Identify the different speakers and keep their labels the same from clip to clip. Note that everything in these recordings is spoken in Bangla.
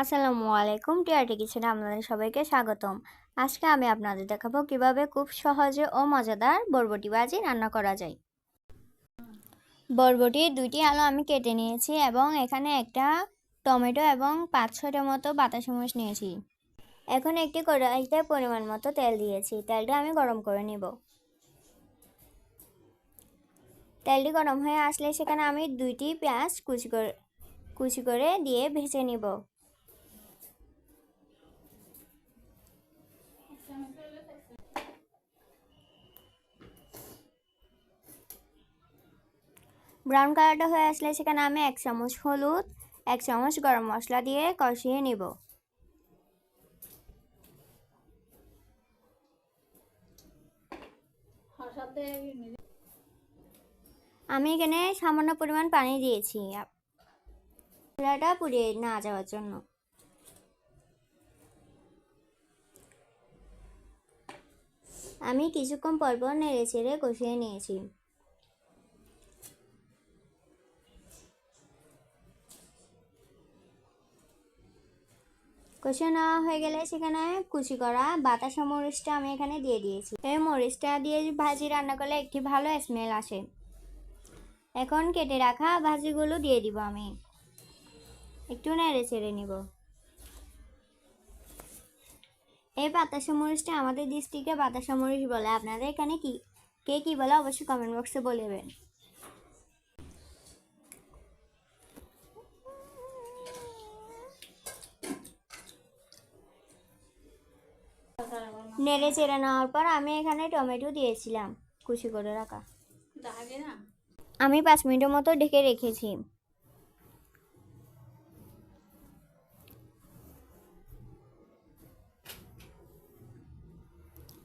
Speaker 1: আসসালামু আলাইকুম। টিআরটি কিচেনে আপনাদের সবাইকে স্বাগতম। আজকে আমি আপনাদের দেখাবো কীভাবে খুব সহজে ও মজাদার বরবটি ভাজি রান্না করা যায়। বরবটির দুইটি আলু আমি কেটে নিয়েছি এবং এখানে একটা টমেটো এবং পাঁচ ছয়টার মতো বাতাস চামচ নিয়েছি। এখন একটি কড়াইতে পরিমাণ মতো তেল দিয়েছি। তেলটা আমি গরম করে নিব। তেলটি গরম হয়ে আসলে সেখানে আমি দুইটি পেঁয়াজ কুচি করে কুচি করে দিয়ে ভেজে নিব। ব্রাউন কালারটা হয়ে আসলে সেখানে আমি এক চামচ হলুদ, এক চামচ গরম মশলা দিয়ে কষিয়ে নিব। আমি এখানে সামান্য পরিমাণ পানি দিয়েছি। মশলাটা পুড়িয়ে না যাওয়ার জন্য। আমি কিছুক্ষণ পরপর নেড়ে চেড়ে কষিয়ে নিয়েছি। কষিয়ে নেওয়া হয়ে গেলে সেখানে কুচি করা বাতাসা মরিচটা আমি এখানে দিয়ে দিয়েছি। এই মরিচটা দিয়ে ভাজি রান্না করলে একটি ভালো স্মেল আসে। এখন কেটে রাখা ভাজিগুলো দিয়ে দিব আমি। একটু নেড়ে চেড়ে নিব। এই বাতাসা মরিচটা আমাদের ডিস্ট্রিক্টে বাতাসা মরিচ বলে। আপনাদের এখানে কি, কে কী বলে অবশ্যই কমেন্ট বক্সে বলবেন নেড়ে চেড়ে নেওয়ার পর আমি এখানে টমেটো দিয়েছিলাম। কুচি করে রাখা। আমি পাঁচ মিনিটের মতো ঢেকে রেখেছি।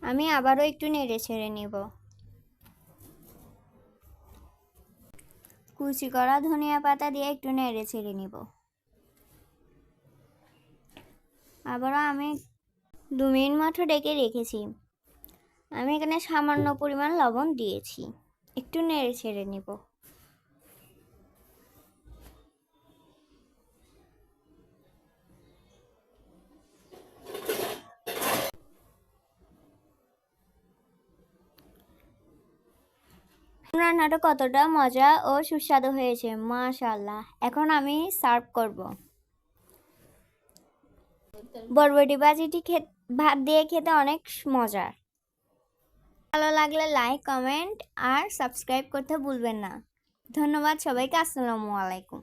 Speaker 1: আমি আবারও একটু নেড়ে ছেড়ে নেব। কুচি করা ধনিয়া পাতা দিয়ে একটু নেড়ে ছেড়ে নিব। আবারও আমি দু মিনিট মতো ডেকে রেখেছি। আমি এখানে সামান্য পরিমাণ লবণ দিয়েছি। একটু নেড়ে ছেড়ে নিব। রান্নাটা কতটা মজা ও সুস্বাদু হয়েছে মাশাল্লাহ এখন আমি সার্ভ করব। বরবটি ভাজিটি ভাত দিয়ে খেতে অনেক মজার ভালো লাগলে লাইক, কমেন্ট আর সাবস্ক্রাইব করতে ভুলবেন না। ধন্যবাদ সবাইকে, আসসালামু আলাইকুম।